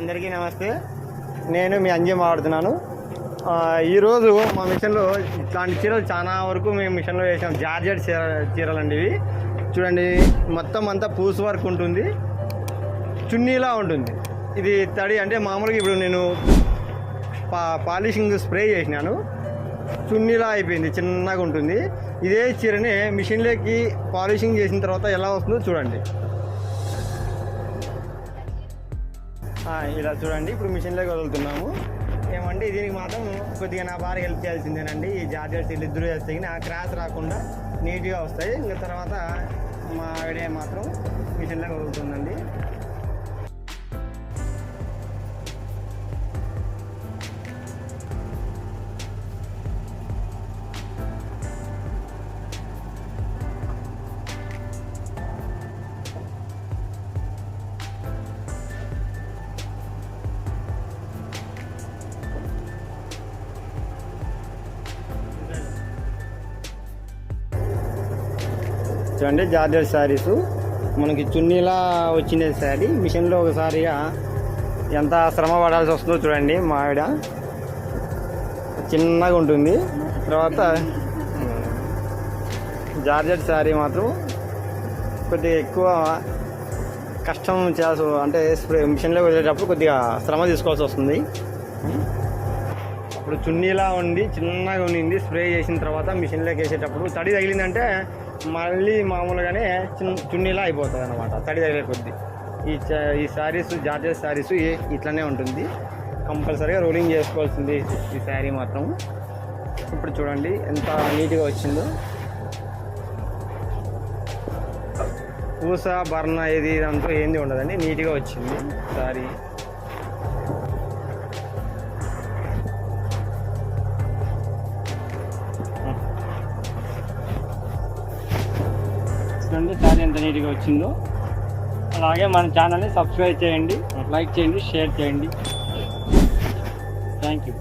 అందరికీ నమస్తే. నేను మీ అంజీ మాట్లాడుతున్నాను. ఈరోజు మా మిషన్లో ఇట్లాంటి చీరలు చాలా వరకు మేము మిషన్లో వేసాం. జార్జెట్ చీర చీరలు అండి ఇవి. చూడండి మొత్తం అంతా పూసు వర్క్ ఉంటుంది. చున్నీలా ఉంటుంది. ఇది తడి అంటే మామూలుగా ఇప్పుడు నేను పా పాలిషింగ్ స్ప్రే చేసినాను. చున్నీలా అయిపోయింది చిన్నగా ఉంటుంది. ఇదే చీరని మిషన్లోకి పాలిషింగ్ చేసిన తర్వాత ఎలా వస్తుందో చూడండి. ఇలా చూడండి ఇప్పుడు మిషన్లోకి వదులుతున్నాము ఏమంటే దీనికి మాత్రం కొద్దిగా నా భార్య హెల్ప్ చేయాల్సిందేనండి. ఈ జాతీయ వీళ్ళు ఇద్దరు వేస్తే నా క్రాస్ రాకుండా నీట్గా వస్తాయి. ఇంకా తర్వాత మా ఆవిడే మాత్రం మిషన్లోకి వదులుతుందండి చూడండి జార్జెట్ శారీస్. మనకి చున్నీలా వచ్చిన శారీ. మిషన్లో ఒకసారిగా ఎంత శ్రమ పడాల్సి వస్తుందో చూడండి మా ఆవిడ. చిన్నగా ఉంటుంది. తర్వాత జార్జెట్ శారీ మాత్రం కొద్దిగా ఎక్కువ కష్టం చేయాల్సి అంటే స్ప్రే మిషన్లో వెళ్ళేటప్పుడు కొద్దిగా శ్రమ తీసుకోవాల్సి వస్తుంది. ఇప్పుడు చున్నీలా ఉండి చిన్నగా ఉండింది. స్ప్రే చేసిన తర్వాత మిషన్లోకి వేసేటప్పుడు తడి తగిలిందంటే మళ్ళీ మామూలుగానే చిన్న చున్నీలా అయిపోతుంది అనమాట తడి తగిలే కొద్ది. ఈ ఈ శారీస్ జార్జెస్ శారీస్ ఇట్లానే ఉంటుంది. కంపల్సరీగా రోలింగ్ చేసుకోవాల్సింది ఈ శారీ మాత్రం. ఇప్పుడు చూడండి ఎంత నీట్గా వచ్చిందో. పూస బర్ణ ఏది ఇదంతా ఏంది ఉండదండి. నీట్గా వచ్చింది శారీ. చూడండి శారీ ఎంత నీట్గా వచ్చిందో. అలాగే మన ఛానల్ని సబ్స్క్రైబ్ చేయండి లైక్ చేయండి షేర్ చేయండి. Thank you